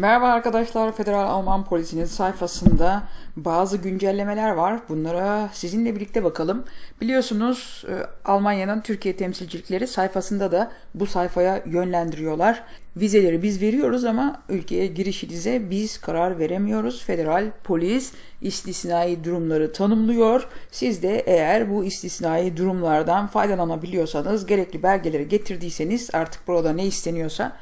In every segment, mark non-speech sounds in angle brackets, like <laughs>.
Merhaba arkadaşlar, Federal Alman Polisi'nin sayfasında bazı güncellemeler var. Bunlara sizinle birlikte bakalım. Biliyorsunuz e, Almanya'nın Türkiye temsilcilikleri sayfasında da bu sayfaya yönlendiriyorlar. Vizeleri biz veriyoruz ama ülkeye girişinize biz karar veremiyoruz. Federal polis istisnai durumları tanımlıyor. Siz de eğer bu istisnai durumlardan faydalanabiliyorsanız, gerekli belgeleri getirdiyseniz artık burada ne isteniyorsa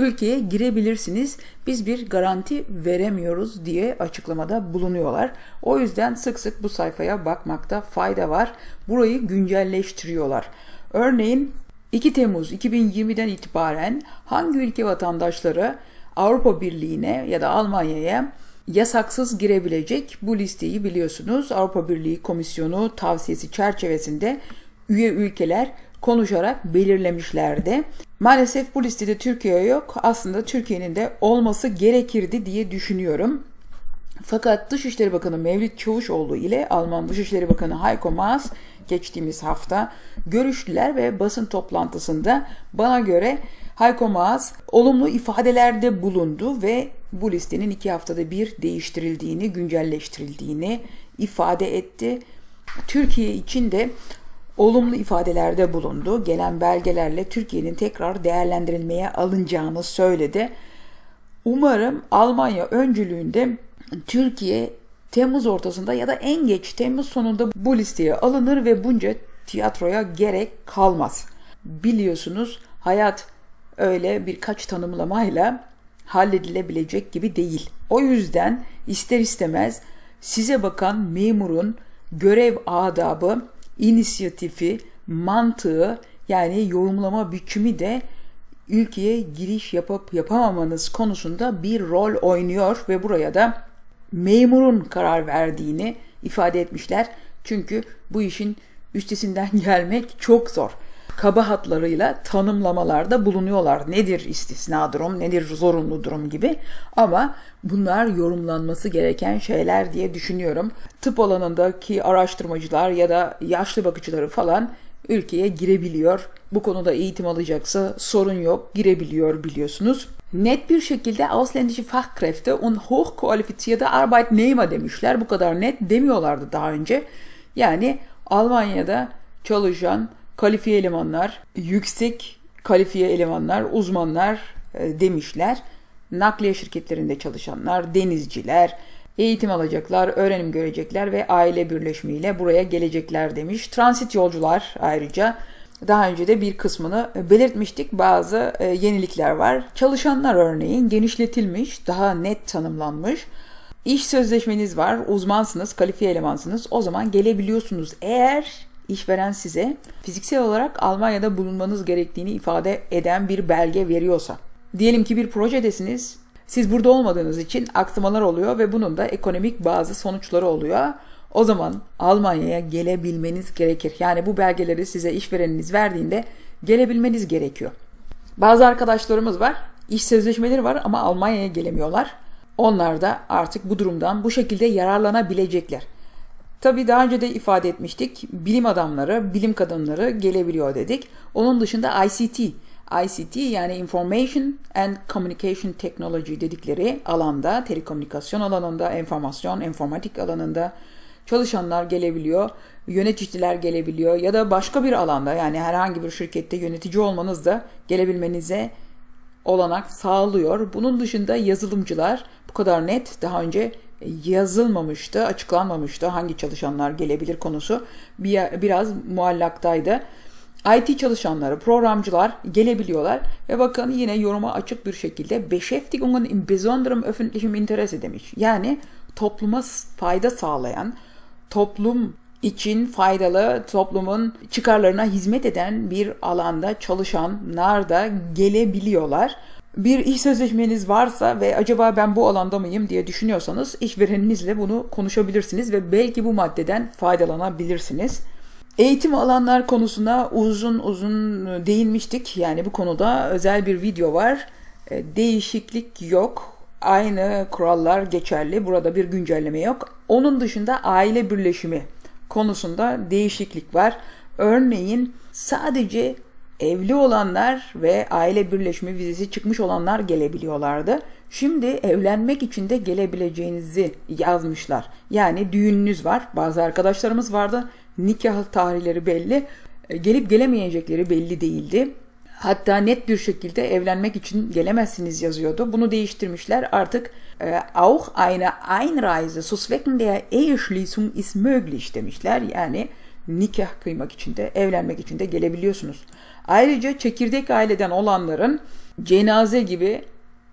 ülkeye girebilirsiniz. Biz bir garanti veremiyoruz diye açıklamada bulunuyorlar. O yüzden sık sık bu sayfaya bakmakta fayda var. Burayı güncelleştiriyorlar. Örneğin 2 Temmuz 2020'den itibaren hangi ülke vatandaşları Avrupa Birliği'ne ya da Almanya'ya yasaksız girebilecek bu listeyi biliyorsunuz. Avrupa Birliği Komisyonu tavsiyesi çerçevesinde üye ülkeler konuşarak belirlemişlerdi. <laughs> Maalesef bu listede Türkiye yok. Aslında Türkiye'nin de olması gerekirdi diye düşünüyorum. Fakat Dışişleri Bakanı Mevlüt Çavuşoğlu ile Alman Dışişleri Bakanı Heiko Maas geçtiğimiz hafta görüştüler ve basın toplantısında bana göre Heiko Maas olumlu ifadelerde bulundu ve bu listenin iki haftada bir değiştirildiğini, güncelleştirildiğini ifade etti. Türkiye için de olumlu ifadelerde bulundu. Gelen belgelerle Türkiye'nin tekrar değerlendirilmeye alınacağını söyledi. Umarım Almanya öncülüğünde Türkiye Temmuz ortasında ya da en geç Temmuz sonunda bu listeye alınır ve bunca tiyatroya gerek kalmaz. Biliyorsunuz hayat öyle birkaç tanımlamayla halledilebilecek gibi değil. O yüzden ister istemez size bakan memurun görev adabı inisiyatifi, mantığı yani yorumlama biçimi de ülkeye giriş yapıp yapamamanız konusunda bir rol oynuyor ve buraya da memurun karar verdiğini ifade etmişler. Çünkü bu işin üstesinden <laughs> gelmek çok zor kaba hatlarıyla tanımlamalarda bulunuyorlar. Nedir istisna durum, nedir zorunlu durum gibi. Ama bunlar yorumlanması gereken şeyler diye düşünüyorum. Tıp alanındaki araştırmacılar ya da yaşlı bakıcıları falan ülkeye girebiliyor. Bu konuda eğitim alacaksa sorun yok, girebiliyor biliyorsunuz. Net bir şekilde ausländische Fachkräfte und hochqualifizierte Arbeitnehmer demişler. Bu kadar net demiyorlardı daha önce. Yani Almanya'da çalışan kalifiye elemanlar, yüksek kalifiye elemanlar, uzmanlar e, demişler. Nakliye şirketlerinde çalışanlar, denizciler, eğitim alacaklar, öğrenim görecekler ve aile birleşimiyle buraya gelecekler demiş. Transit yolcular ayrıca daha önce de bir kısmını belirtmiştik. Bazı e, yenilikler var. Çalışanlar örneğin genişletilmiş, daha net tanımlanmış. İş sözleşmeniz var, uzmansınız, kalifiye elemansınız. O zaman gelebiliyorsunuz. Eğer işveren size fiziksel olarak Almanya'da bulunmanız gerektiğini ifade eden bir belge veriyorsa. Diyelim ki bir projedesiniz. Siz burada olmadığınız için aksamalar oluyor ve bunun da ekonomik bazı sonuçları oluyor. O zaman Almanya'ya gelebilmeniz gerekir. Yani bu belgeleri size işvereniniz verdiğinde gelebilmeniz gerekiyor. Bazı arkadaşlarımız var. İş sözleşmeleri var ama Almanya'ya gelemiyorlar. Onlar da artık bu durumdan bu şekilde yararlanabilecekler. Tabii daha önce de ifade etmiştik. Bilim adamları, bilim kadınları gelebiliyor dedik. Onun dışında ICT, ICT yani Information and Communication Technology dedikleri alanda, telekomünikasyon alanında, enformasyon, informatik alanında çalışanlar gelebiliyor, yöneticiler gelebiliyor ya da başka bir alanda yani herhangi bir şirkette yönetici olmanız da gelebilmenize olanak sağlıyor. Bunun dışında yazılımcılar bu kadar net daha önce yazılmamıştı, açıklanmamıştı hangi çalışanlar gelebilir konusu bir, biraz muallaktaydı. IT çalışanları, programcılar gelebiliyorlar ve bakın yine yoruma açık bir şekilde Beschäftigungen im besonderem öffentlichem Interesse demiş. Yani topluma fayda sağlayan, toplum için faydalı, toplumun çıkarlarına hizmet eden bir alanda çalışanlar da gelebiliyorlar bir iş sözleşmeniz varsa ve acaba ben bu alanda mıyım diye düşünüyorsanız işvereninizle bunu konuşabilirsiniz ve belki bu maddeden faydalanabilirsiniz. Eğitim alanlar konusuna uzun uzun değinmiştik. Yani bu konuda özel bir video var. E, değişiklik yok. Aynı kurallar geçerli. Burada bir güncelleme yok. Onun dışında aile birleşimi konusunda değişiklik var. Örneğin sadece evli olanlar ve aile birleşimi vizesi çıkmış olanlar gelebiliyorlardı. Şimdi evlenmek için de gelebileceğinizi yazmışlar. Yani düğününüz var. Bazı arkadaşlarımız vardı. Nikah tarihleri belli. E, Gelip gelemeyecekleri belli değildi. Hatta net bir şekilde evlenmek için gelemezsiniz yazıyordu. Bunu değiştirmişler. Artık e, auch eine Einreise zu Zwecken der Eheschließung ist möglich demişler. Yani nikah kıymak için de evlenmek için de gelebiliyorsunuz. Ayrıca çekirdek aileden olanların cenaze gibi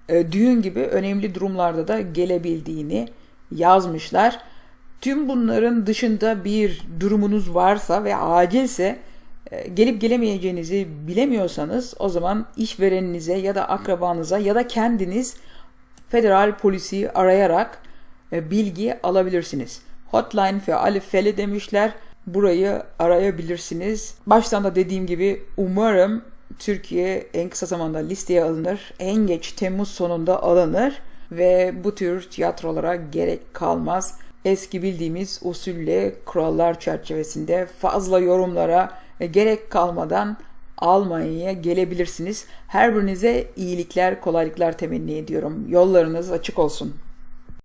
e, düğün gibi önemli durumlarda da gelebildiğini yazmışlar. Tüm bunların dışında bir durumunuz varsa ve acilse e, gelip gelemeyeceğinizi bilemiyorsanız o zaman işvereninize ya da akrabanıza ya da kendiniz federal polisi arayarak e, bilgi alabilirsiniz. Hotline für alle Fälle demişler. Burayı arayabilirsiniz. Baştan da dediğim gibi umarım Türkiye en kısa zamanda listeye alınır. En geç Temmuz sonunda alınır ve bu tür tiyatrolara gerek kalmaz. Eski bildiğimiz usulle kurallar çerçevesinde fazla yorumlara gerek kalmadan Almanya'ya gelebilirsiniz. Her birinize iyilikler, kolaylıklar temenni ediyorum. Yollarınız açık olsun.